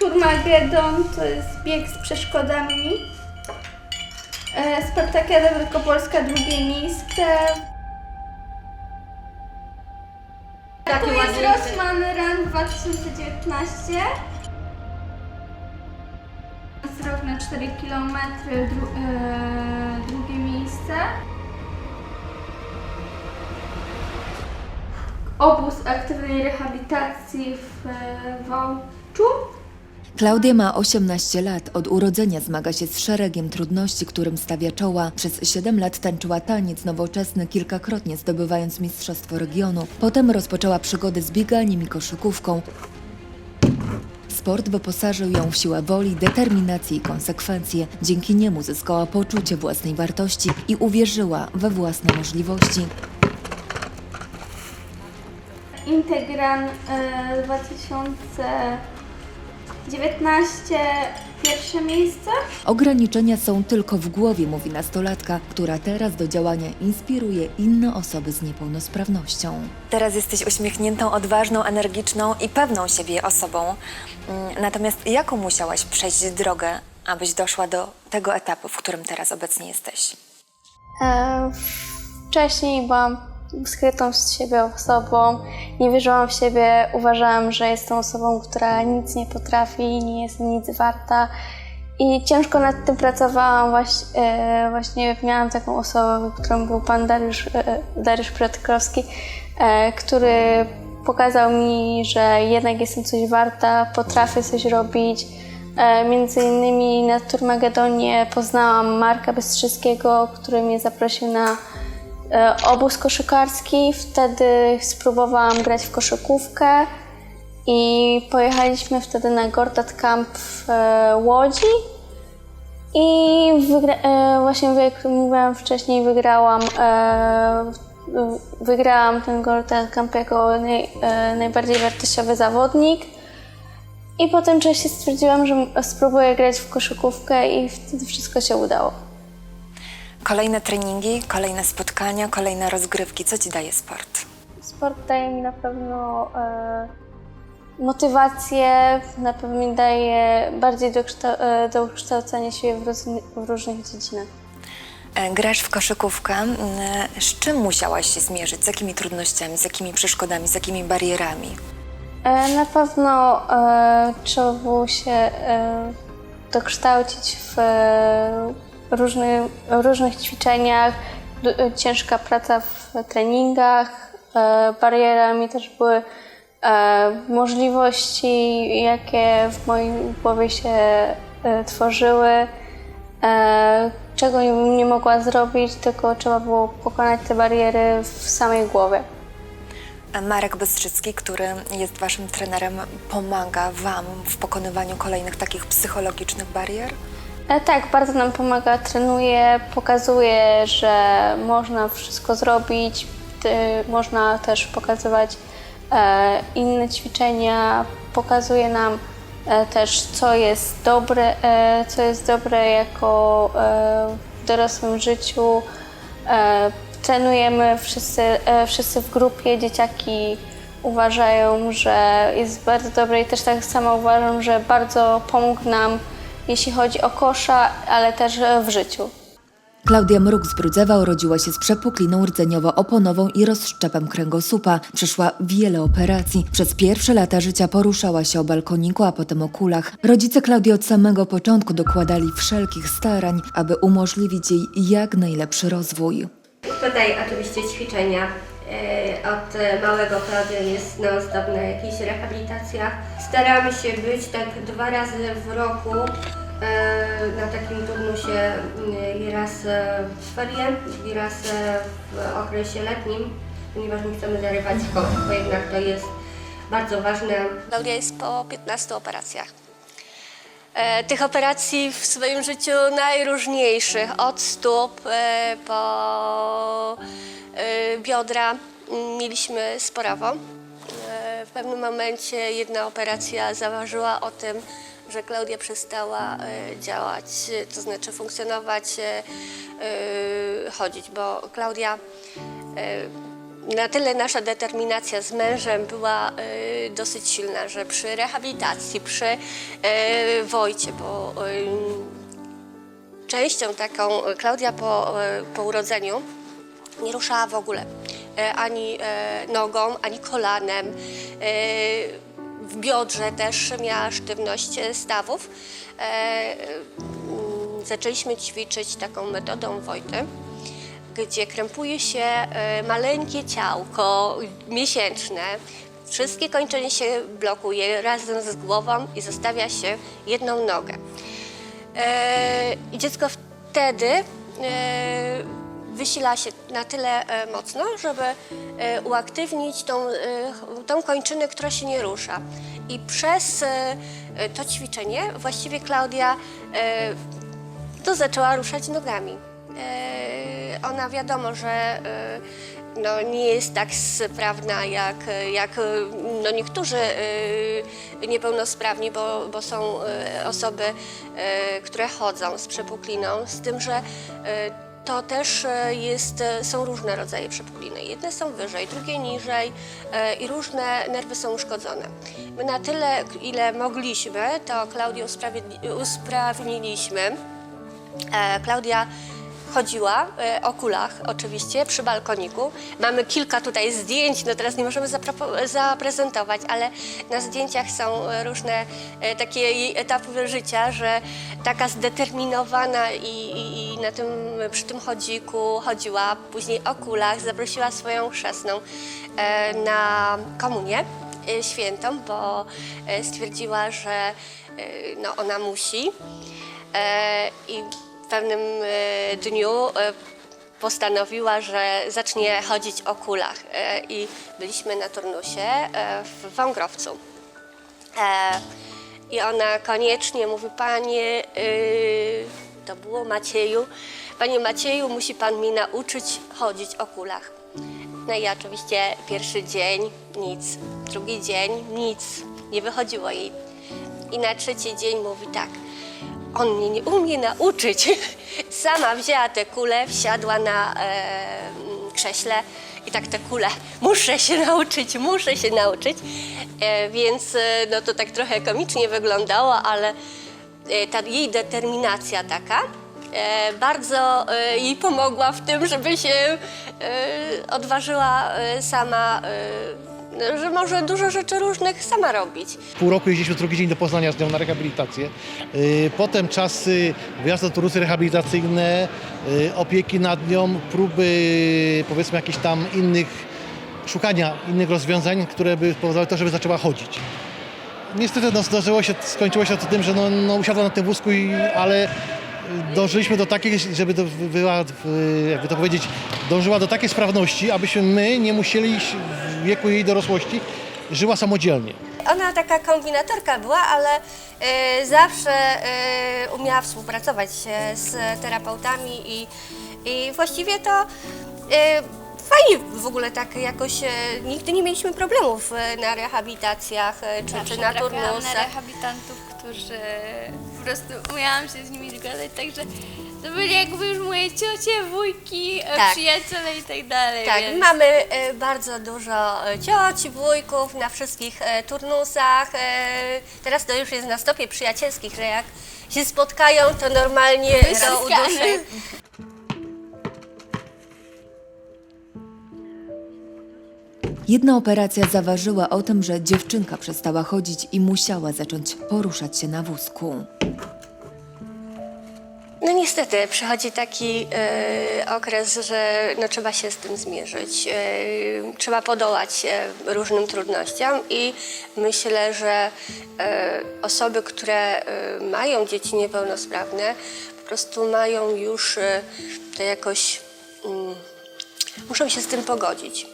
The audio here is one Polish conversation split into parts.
Turmagedon to jest bieg z przeszkodami. E, Spartakiada Wielkopolska drugie miejsce. Taki Tu jest ładny Rossmann Run 2019. Rok na 4 km, dru, e, drugie miejsce. Obóz aktywnej rehabilitacji w e, Wałczu. Klaudia ma 18 lat. Od urodzenia zmaga się z szeregiem trudności, którym stawia czoła. Przez 7 lat tańczyła taniec nowoczesny, kilkakrotnie zdobywając Mistrzostwo Regionu. Potem rozpoczęła przygodę z bieganiem i koszykówką. Sport wyposażył ją w siłę woli, determinację i konsekwencje. Dzięki niemu zyskała poczucie własnej wartości i uwierzyła we własne możliwości. Integran e, y, 2000 19 pierwsze miejsce. Ograniczenia są tylko w głowie, mówi nastolatka, która teraz do działania inspiruje inne osoby z niepełnosprawnością. Teraz jesteś uśmiechniętą, odważną, energiczną i pewną siebie osobą. Mm, natomiast jaką musiałaś przejść drogę, abyś doszła do tego etapu, w którym teraz obecnie jesteś? E, wcześniej byłam skrytą z siebie osobą, nie wierzyłam w siebie, uważałam, że jestem osobą, która nic nie potrafi, nie jest nic warta. I ciężko nad tym pracowałam. Właśnie, e, właśnie miałam taką osobę, którą był pan Dariusz, e, Dariusz e, który pokazał mi, że jednak jestem coś warta, potrafię coś robić. E, Między innymi na Turmagedonie poznałam Marka Bystrzyckiego, który mnie zaprosił na obóz koszykarski. Wtedy spróbowałam grać w koszykówkę i pojechaliśmy wtedy na Gortat Camp w e, Łodzi. I e, właśnie jak mówiłam wcześniej, wygrałam, e, wygrałam ten Gortat Camp jako naj, e, najbardziej wartościowy zawodnik. I po tym czasie stwierdziłam, że spróbuję grać w koszykówkę i wtedy wszystko się udało. Kolejne treningi, kolejne spotkania, kolejne rozgrywki. Co ci daje sport? Sport daje mi na pewno e, motywację, na pewno mi daje bardziej dokształ- e, się w, różny- w różnych dziedzinach. E, Grasz w koszykówkę. Mm, Z czym musiałaś się zmierzyć? Z jakimi trudnościami, z jakimi przeszkodami, z jakimi barierami? E, na pewno e, trzeba było się e, dokształcić w e, różny, różnych ćwiczeniach, e, ciężka praca w treningach. E, barierami też były e, możliwości, jakie w mojej głowie się tworzyły. Czego nie, mogła zrobić, tylko trzeba było pokonać te bariery w samej głowie. Marek Bystrzycki, który jest waszym trenerem, pomaga wam w pokonywaniu kolejnych takich psychologicznych barier? E, Tak, bardzo nam pomaga, trenuje, pokazuje, że można wszystko zrobić, można też pokazywać e, inne ćwiczenia, pokazuje nam e, też, co jest dobre, co jest dobre jako w dorosłym życiu. Trenujemy wszyscy, wszyscy w grupie, dzieciaki uważają, że jest bardzo dobre i też tak samo uważam, że bardzo pomógł nam jeśli chodzi o kosza, ale też e, w życiu. Klaudia Mruk z Brudzewa urodziła się z przepukliną rdzeniowo-oponową i rozszczepem kręgosłupa. Przeszła wiele operacji. Przez pierwsze lata życia poruszała się o balkoniku, a potem o kulach. Rodzice Klaudii od samego początku dokładali wszelkich starań, aby umożliwić jej jak najlepszy rozwój. Tutaj oczywiście ćwiczenia. E, Od małego Klaudian jest non-stop na jakichś rehabilitacjach. Staramy się być tak dwa razy w roku e, na takim turnusie mm, i raz e, w ferie, i raz w okresie letnim, ponieważ nie chcemy zarywać skok, bo jednak to jest bardzo ważne. Klaudia jest po 15 operacjach. E, tych operacji w swoim życiu najróżniejszych, od stóp e, po e, biodra mieliśmy sporowo. W pewnym momencie jedna operacja zaważyła o tym, że Klaudia przestała działać, to znaczy funkcjonować, chodzić, bo Klaudia na tyle nasza determinacja z mężem była y, dosyć silna, że przy rehabilitacji, przy y, Wojcie, bo y, częścią taką Klaudia po, po urodzeniu nie ruszała w ogóle e, ani e, nogą, ani kolanem. E, W biodrze też miała sztywność e, stawów. E, mm, Zaczęliśmy ćwiczyć taką metodą Wojty, gdzie krępuje się e, maleńkie ciałko miesięczne. Wszystkie kończenie się blokuje razem z głową i zostawia się jedną nogę. E, I dziecko wtedy e, wysila się na tyle mocno, żeby uaktywnić tą, tą kończynę, która się nie rusza. I przez to ćwiczenie właściwie Klaudia to zaczęła ruszać nogami. E, Ona wiadomo, że e, no, nie jest tak sprawna jak, jak no, niektórzy e, niepełnosprawni, bo, bo są osoby, które chodzą z przepukliną, z tym, że to też jest, są różne rodzaje przepukliny. Jedne są wyżej, drugie niżej i różne nerwy są uszkodzone. My na tyle, ile mogliśmy, to Klaudię usprawniliśmy. Klaudia chodziła e, o kulach oczywiście przy balkoniku. Mamy kilka tutaj zdjęć, no teraz nie możemy zaprezentować, ale na zdjęciach są e, różne e, takie etapy życia, że taka zdeterminowana i, i, i na tym, przy tym chodziku chodziła, później o kulach, zaprosiła swoją chrzestną na komunię świętą, bo stwierdziła, że no, ona musi. I pewnym e, dniu e, postanowiła, że zacznie chodzić o kulach. E, I byliśmy na turnusie w Wągrowcu. I ona koniecznie mówi, panie, y, to było Macieju, panie Macieju, musi pan mi nauczyć chodzić o kulach. No i oczywiście pierwszy dzień nic, drugi dzień nic, nie wychodziło jej. I na trzeci dzień mówi tak, on mnie nie umie nauczyć. Sama wzięła tę kulę, wsiadła na e, krześle i tak tę kulę, muszę się nauczyć, muszę się nauczyć. E, więc e, no to tak trochę komicznie wyglądało, ale e, ta jej determinacja taka e, bardzo e, jej pomogła w tym, żeby się e, odważyła e, sama, e, że może dużo rzeczy różnych sama robić. Pół roku jeździliśmy drugi dzień do Poznania z nią na rehabilitację. Yy, Potem czasy wyjazdu na turusy rehabilitacyjne, yy, opieki nad nią, próby powiedzmy jakichś tam innych, szukania innych rozwiązań, które by powodowały to, żeby zaczęła chodzić. Niestety no, zdarzyło się, skończyło się to tym, że no, no, usiadła na tym wózku, i, ale dążyliśmy do takiej, żeby to była, jakby to powiedzieć, dążyła do takiej sprawności, abyśmy my nie musieli w wieku jej dorosłości żyła samodzielnie. Ona taka kombinatorka była, ale e, zawsze e, umiała współpracować z terapeutami i, i właściwie to e, fajnie w ogóle tak jakoś, e, nigdy nie mieliśmy problemów na rehabilitacjach e, czy, czy na turnusach. rehabilitantów, którzy po prostu umiałam się z nimi zgadać, także to byli jakby już moje ciocie, wujki, e, Tak. przyjaciele i tak dalej. Tak, więc... mamy e, bardzo dużo e, cioci, wujków na wszystkich e, turnusach. E, teraz to już jest na stopie przyjacielskich, że jak się spotkają, to normalnie do uduszy. Jedna operacja zaważyła o tym, że dziewczynka przestała chodzić i musiała zacząć poruszać się na wózku. Niestety, przychodzi taki e, okres, że no, trzeba się z tym zmierzyć. E, trzeba podołać e, różnym trudnościom i myślę, że e, osoby, które e, mają dzieci niepełnosprawne, po prostu mają już e, to jakoś, mm, muszą się z tym pogodzić.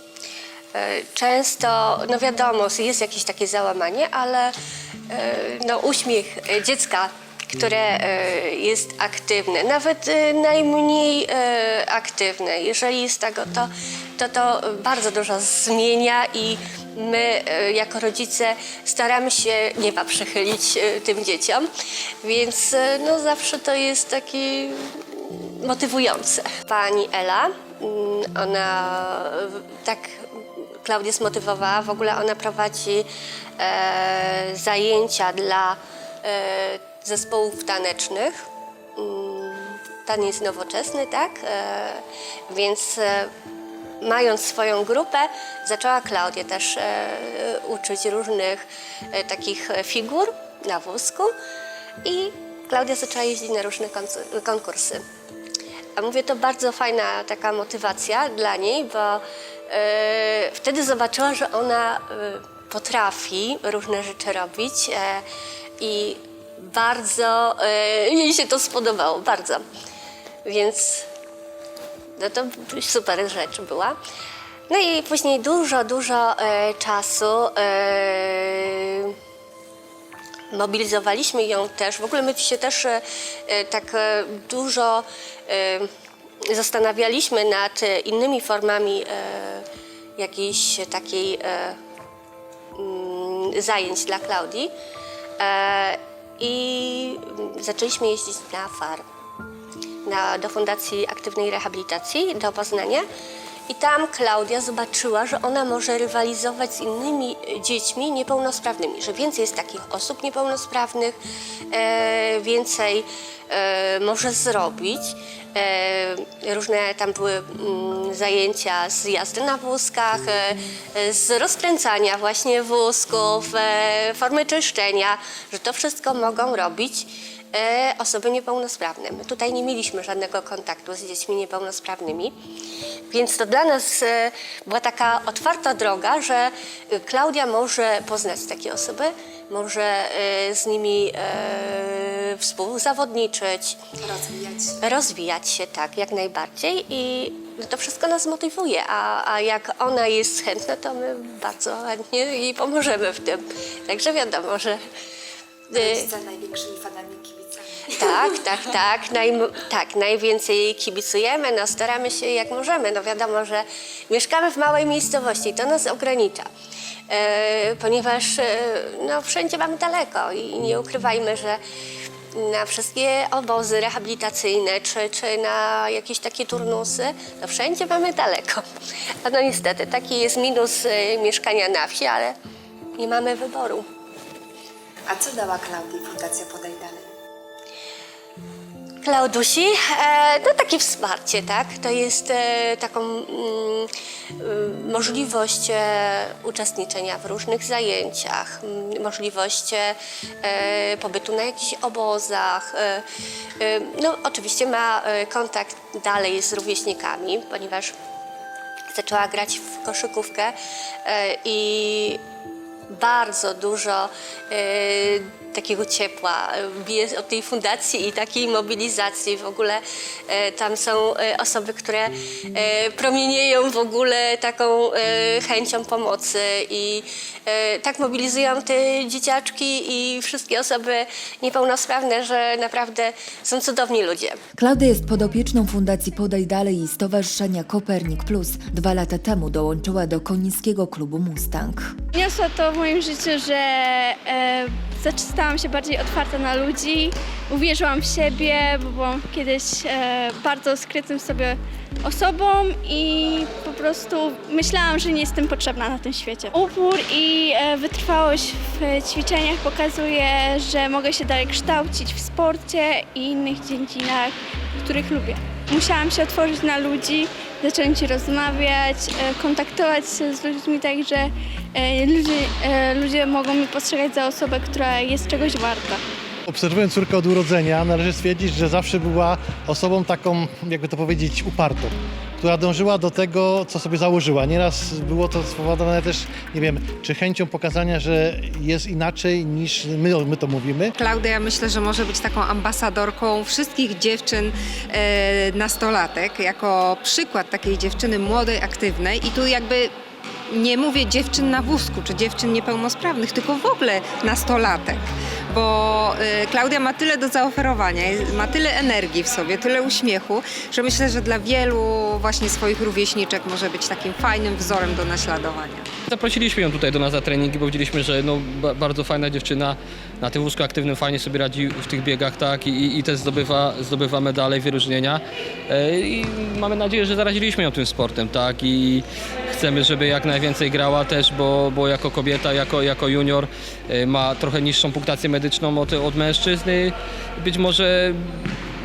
E, Często, no wiadomo, jest jakieś takie załamanie, ale e, no, uśmiech dziecka, które e, jest aktywne, nawet e, najmniej e, aktywne, jeżeli jest tego, to, to to bardzo dużo zmienia i my jako rodzice staramy się nieba przychylić tym dzieciom, więc no, zawsze to jest taki motywujące. Pani Ela mm, ona tak Klaudię zmotywowała. W ogóle ona prowadzi e, zajęcia dla e, zespołów tanecznych. Mm, Taniec nowoczesny, tak? E, więc e, mając swoją grupę, zaczęła Klaudię też e, uczyć różnych takich figur na wózku i Klaudia zaczęła jeździć na różne konkursy. A mówię, to bardzo fajna taka motywacja dla niej, bo wtedy zobaczyła, że ona potrafi różne rzeczy robić i bardzo e, jej się to spodobało, bardzo. Więc no to super rzecz była. No i później dużo, dużo e, czasu e, mobilizowaliśmy ją też. W ogóle my się też e, tak e, dużo e, zastanawialiśmy nad innymi formami e, jakiejś takiej e, mm, zajęć dla Klaudii. E, I zaczęliśmy jeździć na FAR na, do Fundacji Aktywnej Rehabilitacji do Poznania. I tam Klaudia zobaczyła, że ona może rywalizować z innymi e, dziećmi niepełnosprawnymi, że więcej jest takich osób niepełnosprawnych, e, więcej e, może zrobić. E, różne tam były mm, zajęcia z jazdy na wózkach, e, z rozkręcania właśnie wózków, e, formy czyszczenia, że to wszystko mogą robić osoby niepełnosprawne. My tutaj nie mieliśmy żadnego kontaktu z dziećmi niepełnosprawnymi, więc to dla nas e, była taka otwarta droga, że e, Klaudia może poznać takie osoby, może e, z nimi e, współzawodniczyć, Rozwijać. rozwijać się tak, jak najbardziej i to wszystko nas motywuje, a, a jak ona jest chętna, to my bardzo chętnie jej pomożemy w tym. Także wiadomo, że... e, największymi fanami. Tak, tak, tak, tak, najwięcej kibicujemy, no staramy się jak możemy. No wiadomo, że mieszkamy w małej miejscowości, to nas ogranicza, e, ponieważ e, no, wszędzie mamy daleko i nie ukrywajmy, że na wszystkie obozy rehabilitacyjne czy, czy na jakieś takie turnusy, to wszędzie mamy daleko. A no niestety, taki jest minus e, mieszkania na wsi, ale nie mamy wyboru. A co dała Klaudii Fundacja Podaj Dalej? Klaudusi, e, no takie wsparcie, tak? To jest e, taką mm, możliwość e, uczestniczenia w różnych zajęciach, możliwość pobytu na jakichś obozach. No oczywiście ma kontakt dalej z rówieśnikami, ponieważ zaczęła grać w koszykówkę i bardzo dużo takiego ciepła bije od tej fundacji i takiej mobilizacji. W ogóle e, tam są e, osoby, które e, promienieją w ogóle taką e, chęcią pomocy i e, tak mobilizują te dzieciaczki i wszystkie osoby niepełnosprawne, że naprawdę są cudowni ludzie. Klaudia jest podopieczną Fundacji Podaj Dalej i Stowarzyszenia Kopernik Plus. Dwa lata temu dołączyła do konińskiego klubu Mustang. Wniosło to w moim życiu, że e, stałam się bardziej otwarta na ludzi, uwierzyłam w siebie, bo byłam kiedyś e, bardzo skrytym sobie osobą i po prostu myślałam, że nie jestem potrzebna na tym świecie. Upór i e, wytrwałość w ćwiczeniach pokazuje, że mogę się dalej kształcić w sporcie i innych dziedzinach, których lubię. Musiałam się otworzyć na ludzi, się rozmawiać, e, kontaktować się z ludźmi tak, że e, ludzie, e, ludzie mogą mnie postrzegać za osobę, która jest czegoś warta. Obserwując córkę od urodzenia, należy stwierdzić, że zawsze była osobą taką, jakby to powiedzieć, upartą, która dążyła do tego, co sobie założyła. Nieraz było to spowodowane też, nie wiem, czy chęcią pokazania, że jest inaczej niż my, my to mówimy. Klaudia myślę, że może być taką ambasadorką wszystkich dziewczyn e, nastolatek, jako przykład takiej dziewczyny młodej, aktywnej i tu jakby nie mówię dziewczyn na wózku czy dziewczyn niepełnosprawnych, tylko w ogóle nastolatek. Bo y, Klaudia ma tyle do zaoferowania, ma tyle energii w sobie, tyle uśmiechu, że myślę, że dla wielu właśnie swoich rówieśniczek może być takim fajnym wzorem do naśladowania. Zaprosiliśmy ją tutaj do nas na treningi, bo widzieliśmy, że no, ba- bardzo fajna dziewczyna na tym wózku aktywnym fajnie sobie radzi w tych biegach, tak, i, i też zdobywa, zdobywa medale i wyróżnienia. E, I mamy nadzieję, że zaraziliśmy ją tym sportem, tak, i chcemy, żeby jak najwięcej grała też, bo, bo jako kobieta, jako, jako junior e, ma trochę niższą punktację medyczną od, od mężczyzny. Być może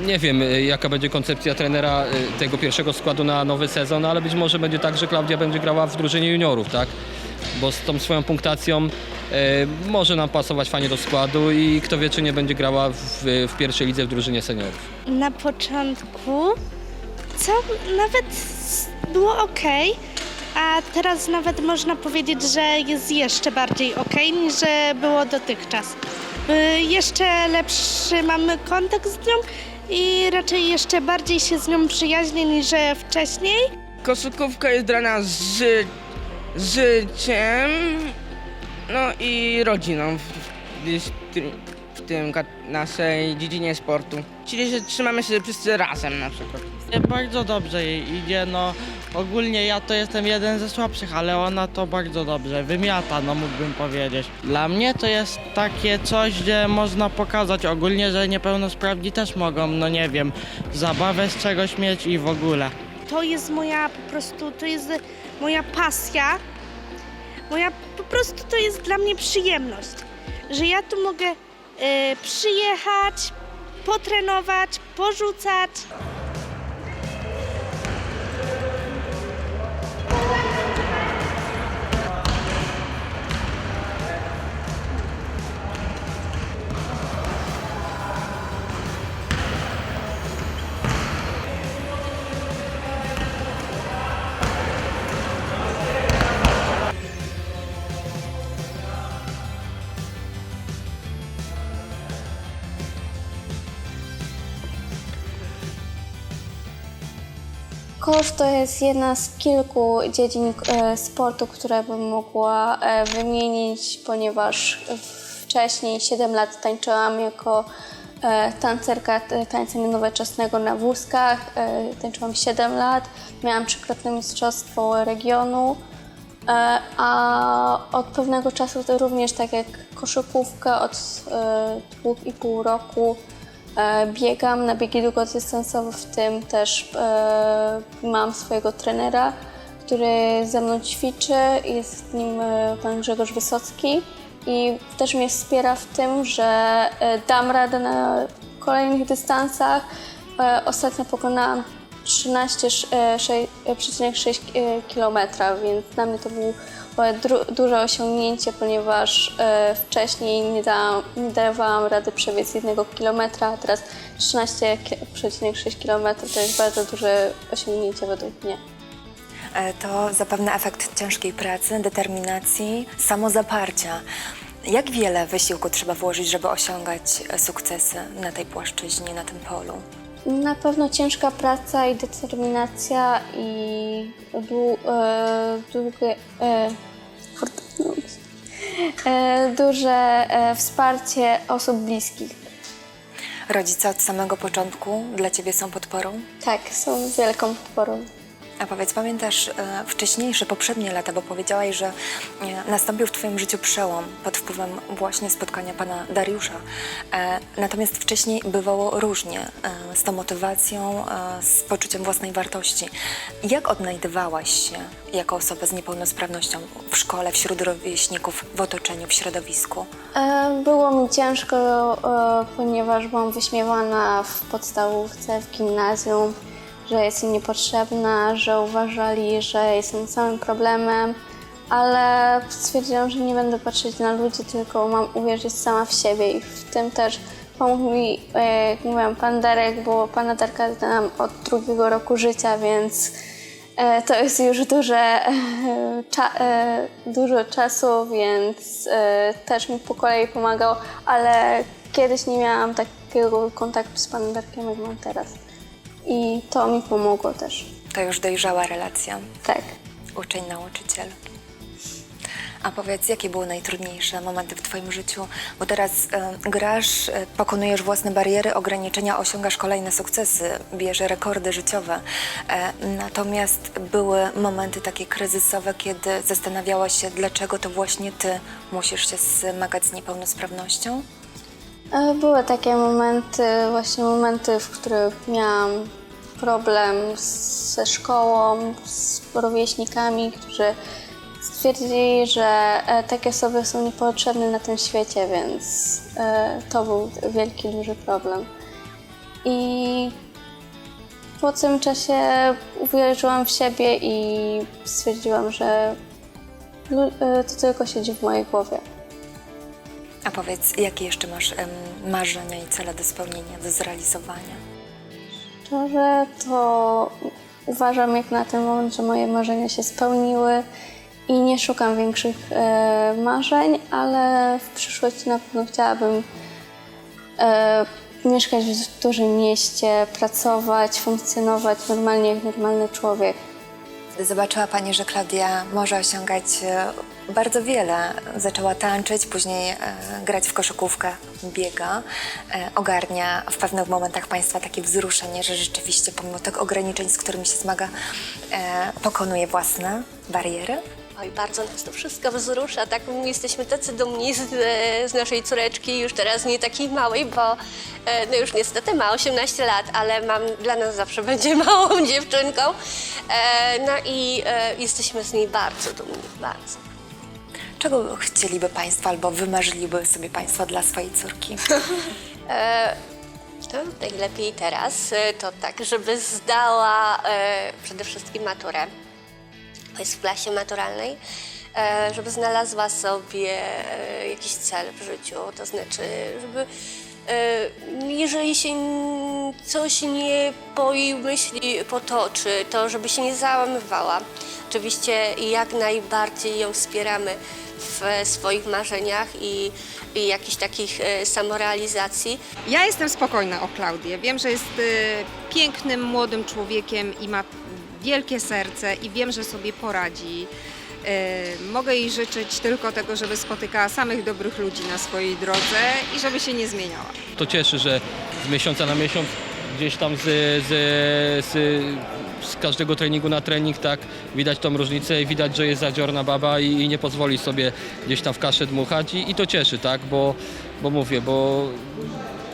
nie wiem, y, jaka będzie koncepcja trenera y, tego pierwszego składu na nowy sezon, ale być może będzie tak, że Klaudia będzie grała w drużynie juniorów, tak? Bo z tą swoją punktacją y, może nam pasować fajnie do składu i kto wie, czy nie będzie grała w, w pierwszej lidze w drużynie seniorów. Na początku co nawet było ok, a teraz nawet można powiedzieć, że jest jeszcze bardziej ok niż było dotychczas. Y, Jeszcze lepszy mamy kontakt z nią i raczej jeszcze bardziej się z nią przyjaźnię niż wcześniej. Koszykówka jest nas ży życiem, no i rodziną w, w, tym- w tym naszej dziedzinie sportu. Czyli, że trzymamy się wszyscy razem na przykład. Bardzo dobrze jej idzie, no ogólnie ja to jestem jeden ze słabszych, ale ona to bardzo dobrze wymiata, no mógłbym powiedzieć. Dla mnie to jest takie coś, gdzie można pokazać ogólnie, że niepełnosprawni też mogą, no nie wiem, zabawę z czegoś mieć i w ogóle. To jest moja po prostu, to jest moja pasja. Moja po prostu to jest dla mnie przyjemność, że ja tu mogę e, przyjechać, potrenować, porzucać. Kosz to jest jedna z kilku dziedzin e, sportu, które bym mogła e, wymienić, ponieważ wcześniej 7 lat tańczyłam jako e, tancerka tańca nowoczesnego na wózkach. Tańczyłam 7 lat, miałam trzykrotne mistrzostwo regionu. A od pewnego czasu również tak jak koszykówkę od e, dwóch i pół roku biegam na biegi długodystansowe, w tym też e, mam swojego trenera, który ze mną ćwiczy. Jest nim e, pan Grzegorz Wysocki i też mnie wspiera w tym, że e, dam radę na kolejnych dystansach. E, Ostatnio pokonałam 13,6 km, więc dla mnie to było duże osiągnięcie, ponieważ e, wcześniej nie, dałam, nie dawałam rady przebiec jednego kilometra, a teraz 13,6 km to jest bardzo duże osiągnięcie według mnie. E, To zapewne efekt ciężkiej pracy, determinacji, samozaparcia. Jak wiele wysiłku trzeba włożyć, żeby osiągać e, sukcesy na tej płaszczyźnie, na tym polu? Na pewno ciężka praca i determinacja i dłu, e, długie, e, e, duże e, wsparcie osób bliskich. Rodzice od samego początku dla ciebie są podporą? Tak, są wielką podporą. A powiedz, pamiętasz e, wcześniejsze, poprzednie lata, bo powiedziałaś, że e, nastąpił w Twoim życiu przełom pod wpływem właśnie spotkania pana Dariusza. E, natomiast wcześniej bywało różnie e, z tą motywacją, e, z poczuciem własnej wartości. Jak odnajdywałaś się jako osoba z niepełnosprawnością w szkole, wśród rówieśników, w otoczeniu, w środowisku? E, Było mi ciężko, e, ponieważ byłam wyśmiewana w podstawówce, w gimnazjum, że jestem niepotrzebna, że uważali, że jestem samym problemem, ale stwierdziłam, że nie będę patrzeć na ludzi, tylko mam uwierzyć sama w siebie i w tym też pomógł mi, e, jak mówiłam, pan Darek, bo pana Darka znam od drugiego roku życia, więc E, To jest już duże, e, cza, dużo czasu, więc też mi po kolei pomagał, ale kiedyś nie miałam takiego kontaktu z panem Darkiem, jak mam teraz. I to mi pomogło też. To już dojrzała relacja, Tak. uczeń-nauczyciel. A powiedz, jakie były najtrudniejsze momenty w Twoim życiu? Bo teraz e, grasz, e, pokonujesz własne bariery, ograniczenia, osiągasz kolejne sukcesy, bierze rekordy życiowe. E, natomiast były momenty takie kryzysowe, kiedy zastanawiałaś się, dlaczego to właśnie Ty musisz się zmagać z niepełnosprawnością? Były takie momenty, właśnie momenty, w których miałam problem ze szkołą, z rówieśnikami, którzy stwierdzili, że e, takie osoby są niepotrzebne na tym świecie, więc e, to był wielki, duży problem. I po tym czasie uwierzyłam w siebie i stwierdziłam, że e, to tylko siedzi w mojej głowie. A powiedz, jakie jeszcze masz marzenia i cele do spełnienia, do zrealizowania? Szczerze to uważam jak na ten moment, że moje marzenia się spełniły i nie szukam większych e, marzeń, ale w przyszłości na pewno chciałabym e, mieszkać w dużym mieście, pracować, funkcjonować normalnie jak normalny człowiek. Zobaczyła Pani, że Klaudia może osiągać e, bardzo wiele. Zaczęła tańczyć, później e, grać w koszykówkę, biega, e, ogarnia w pewnych momentach Państwa takie wzruszenie, że rzeczywiście pomimo tych ograniczeń, z którymi się zmaga, pokonuje własne bariery. Oj, bardzo nas to wszystko wzrusza, tak? My Jesteśmy tacy dumni z, z naszej córeczki, już teraz nie takiej małej, bo e, no już niestety ma 18 lat, ale mam, dla nas zawsze będzie małą dziewczynką. E, No i e, jesteśmy z niej bardzo dumni, bardzo. Czego chcieliby Państwo albo wymarzyliby sobie Państwo dla swojej córki? E, To najlepiej teraz, to tak, żeby zdała e, przede wszystkim maturę. Jest w klasie maturalnej, e, żeby znalazła sobie e, jakiś cel w życiu, to znaczy, żeby e, jeżeli się coś nie po jej myśli potoczy, to żeby się nie załamywała. Oczywiście jak najbardziej ją wspieramy w swoich marzeniach i, i jakichś takich samorealizacji. Ja jestem spokojna o Klaudię. Wiem, że jest pięknym, młodym człowiekiem i ma wielkie serce i wiem, że sobie poradzi. Y, mogę jej życzyć tylko tego, żeby spotykała samych dobrych ludzi na swojej drodze i żeby się nie zmieniała. To cieszy, że z miesiąca na miesiąc gdzieś tam z, z, z, z każdego treningu na trening tak widać tą różnicę i widać, że jest zadziorna baba i, i nie pozwoli sobie gdzieś tam w kaszę dmuchać i, i to cieszy, tak, bo, bo mówię, bo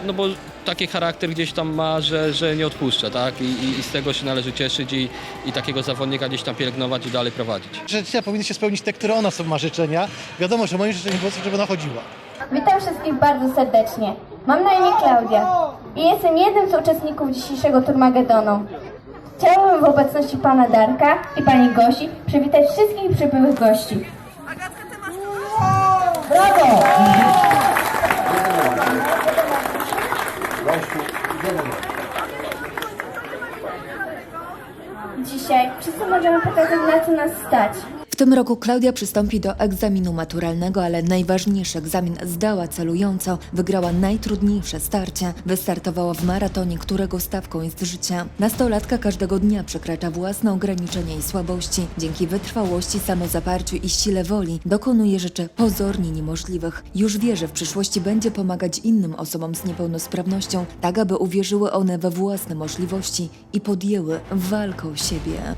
no bo taki charakter gdzieś tam ma, że, że nie odpuszcza, tak? I, i, i z tego się należy cieszyć i, i takiego zawodnika gdzieś tam pielęgnować i dalej prowadzić. Życzenia powinny się spełnić te, które ona sobie ma życzenia. Wiadomo, że moim życzeniem było, żeby ona chodziła. Witam wszystkich bardzo serdecznie. Mam na imię Klaudia i jestem jednym z uczestników dzisiejszego Turmagedonu. Chciałabym w obecności pana Darka i pani Gosi przywitać wszystkich przybyłych gości. Brawo! Dzisiaj wszyscy możemy pokazać na co nas stać. Tym roku Klaudia przystąpi do egzaminu maturalnego, ale najważniejszy egzamin zdała celująco, wygrała najtrudniejsze starcie, wystartowała w maratonie, którego stawką jest życie. Nastolatka każdego dnia przekracza własne ograniczenia i słabości. Dzięki wytrwałości, samozaparciu i sile woli dokonuje rzeczy pozornie niemożliwych. Już wie, że w przyszłości będzie pomagać innym osobom z niepełnosprawnością, tak aby uwierzyły one we własne możliwości i podjęły walkę o siebie.